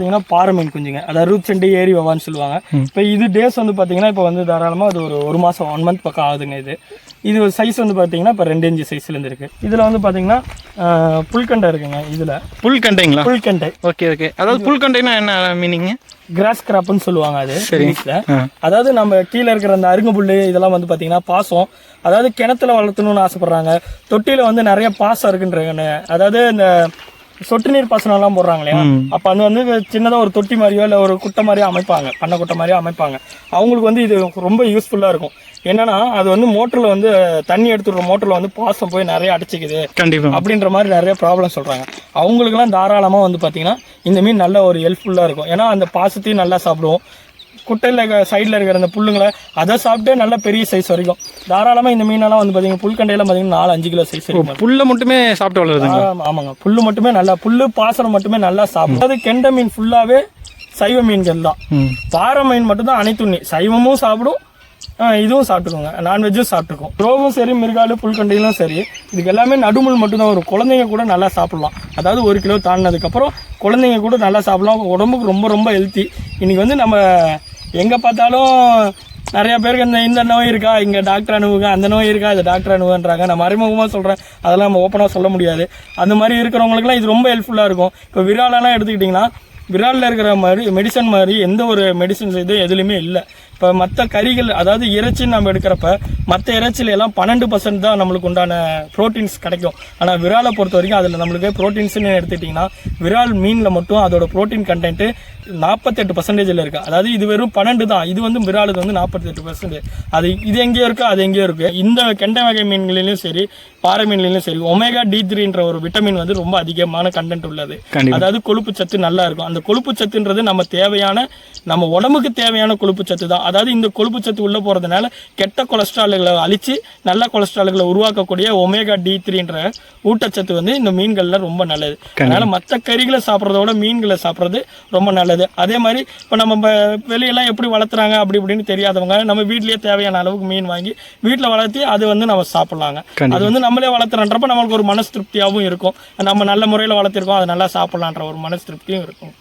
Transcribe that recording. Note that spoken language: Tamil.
பார்த்தீங்கன்னா பாறை மீன் குஞ்சுங்க. அது அறுபத்தி ரெண்டு ஏரி வவான்னு சொல்லுவாங்க. இப்போ இது டேஸ் வந்து பார்த்தீங்கன்னா இப்போ வந்து தாராளமாக அது ஒரு ஒரு மாதம் ஒன் மந்த் பக்கம் ஆகுதுங்க இது. இது சைஸ் வந்து பார்த்தீங்கன்னா இப்போ ரெண்டு இன்ச்சு சைஸ்லேருந்து இருக்குது இதில் வந்து பார்த்தீங்கன்னா புல்கண்டை இருக்குங்க இதில். புல் கண்டைங்களா புல்கண்டை. Okay okay. அதாவது புல் கண்டைனா என்ன மீனிங் கிராஸ் கிராப்னு சொல்லுவாங்க அது இங்கிலீஷ்ல. அதாவது நம்ம கீழே இருக்கிற அந்த அருங்கு புல்லு இதெல்லாம் வந்து பார்த்தீங்கன்னா பாசம். அதாவது கிணத்துல வளர்த்தணும்னு ஆசைப்படுறாங்க. தொட்டியில் வந்து நிறைய பாசம் இருக்குன்றாங்க அதாவது இந்த சொட்டு நீர் பாசனம்லாம் போடுறாங்க இல்லையா அப்போ அது வந்து சின்னதாக ஒரு தொட்டி மாதிரியோ இல்லை ஒரு குட்டை மாதிரியோ அமைப்பாங்க. பண்ணை குட்டை மாதிரியோ அமைப்பாங்க. அவங்களுக்கு வந்து இது ரொம்ப யூஸ்ஃபுல்லாக இருக்கும். என்னன்னா அது வந்து மோட்டரில் வந்து தண்ணி எடுத்துடுற மோட்டரில் வந்து பாசம் போய் நிறைய அடைச்சிக்குது. கண்டிப்பா. அப்படின்ற மாதிரி நிறைய ப்ராப்ளம் சொல்கிறாங்க அவங்களுக்குலாம் தாராளமாக வந்து பார்த்தீங்கன்னா இந்த மீன் நல்ல ஒரு ஹெல்ப்ஃபுல்லாக இருக்கும். ஏன்னா அந்த பாசத்தையும் நல்லா சாப்பிடுவோம். குட்டையில் சைடில் இருக்கிற அந்த புல்லுங்களை அதை சாப்பிட்டே நல்ல பெரிய சைஸ் வரைக்கும். தாராளமாக இந்த மீனெல்லாம் வந்து பார்த்தீங்கன்னா புல்கண்டையெல்லாம் பார்த்தீங்கன்னா நாலு அஞ்சு கிலோ சைஸ் வரைக்கும். புல்ல மட்டுமே சாப்பிட்டு வளருதுங்க ஆமா, ஆமாங்க. புல்லு மட்டுமே நல்லா புல்லு பாசனம் மட்டுமே நல்லா சாப்பிடும். அதாவது கெண்டை மீன் ஃபுல்லாகவே சைவ மீன்கள் தான். பாறை மீன் மட்டும்தான் அனைத்துண்ணி சைவமும் சாப்பிடும் இதுவும் சாப்பிட்டுக்கோங்க. நான்வெஜ்ஜும் சாப்பிட்டுக்கும். ரோவும் சரி மிருகாலு புல்கண்டையிலும் சரி. இதுக்கு எல்லாமே நடுமுள் மட்டும்தான் வரும். குழந்தைங்க கூட நல்லா சாப்பிடலாம். அதாவது ஒரு கிலோ தாண்டினதுக்கப்புறம் குழந்தைங்க கூட நல்லா சாப்பிடலாம். உடம்புக்கு ரொம்ப ரொம்ப ஹெல்த்தி இன்னைக்கு வந்து நம்ம எங்கே பார்த்தாலும் நிறைய பேருக்கு இந்த இந்த நோய் இருக்கா? இங்கே டாக்டர் அனுபவங்க அந்த நோய் இருக்கா? இது டாக்டர் அனுபவன்றாங்க நான் மறைமுகமாக சொல்கிறேன் அதெல்லாம் நம்ம ஓப்பனாக சொல்ல முடியாது. அந்த மாதிரி இருக்கிறவங்களுக்குலாம் இது ரொம்ப ஹெல்ப்ஃபுல்லாக இருக்கும். இப்போ விராலெலாம் எடுத்துக்கிட்டிங்கன்னா விராலில் இருக்கிற மாதிரி மெடிசன் மாதிரி எந்த ஒரு மெடிசன்ஸ் இது எதுலையுமே இல்லை. இப்போ மற்ற கறிகள் அதாவது இறைச்சி நம்ம எடுக்கிறப்ப மற்ற இறைச்சில எல்லாம் பன்னெண்டு பர்சன்ட் தான் நம்மளுக்கு உண்டான ப்ரோட்டீன்ஸ் கிடைக்கும். ஆனால் விராலை பொறுத்த வரைக்கும் அதில் நம்மளுக்கு ப்ரோட்டீன்ஸ்னு எடுத்துட்டிங்கன்னா விரால் மீனில் மட்டும் அதோட ப்ரோட்டீன் கண்டென்ட்டு நாற்பத்தெட்டு பர்சன்டேஜில் இருக்குது அதாவது இது வெறும் பன்னெண்டு தான். இது வந்து விராலுக்கு வந்து நாற்பத்தெட்டு பர்சன்டேஜ் அது இது எங்கேயோ இருக்கோ அது எங்கேயோ இருக்குது இந்த கெண்டை வகை மீன்களிலும் சரி பாறை மீன்களிலும் சரி ஒமேகா டி த்ரீன்ற ஒரு விட்டமின் வந்து ரொம்ப அதிகமான கண்டென்ட் உள்ளது. அதாவது கொழுப்பு சத்து நல்லா இருக்கும். அந்த கொழுப்பு சத்துன்றது நம்ம தேவையான நம்ம உடம்புக்கு தேவையான கொழுப்பு சத்து தான். அதாவது இந்த கொழுப்பு சத்து உள்ள போறதுனால கெட்ட கொலஸ்ட்ரால்களை அழிச்சு நல்ல கொலஸ்ட்ரால்களை உருவாக்கக்கூடிய ஒமேகா டி த்ரீன்ற ஊட்டச்சத்து வந்து இந்த மீன்கள்ல ரொம்ப நல்லது. அதனால மற்ற கறிகளை சாப்பிட்றதோட மீன்களை சாப்பிட்றது ரொம்ப நல்லது. அதே மாதிரி இப்போ நம்ம வெளியெல்லாம் எப்படி வளர்த்துறாங்க அப்படி இப்படின்னு தெரியாதவங்க நம்ம வீட்லயே தேவையான அளவுக்கு மீன் வாங்கி வீட்டில் வளர்த்தி அது வந்து நம்ம சாப்பிட்லாங்க. அது வந்து நம்மளே வளர்த்துறன்றப்ப நம்மளுக்கு ஒரு மனசு திருப்தியாகவும் இருக்கும். நம்ம நல்ல முறையில் வளர்த்திருக்கோம் அதை நல்லா சாப்பிட்லான்ற ஒரு மனசு திருப்தியும் இருக்கும்.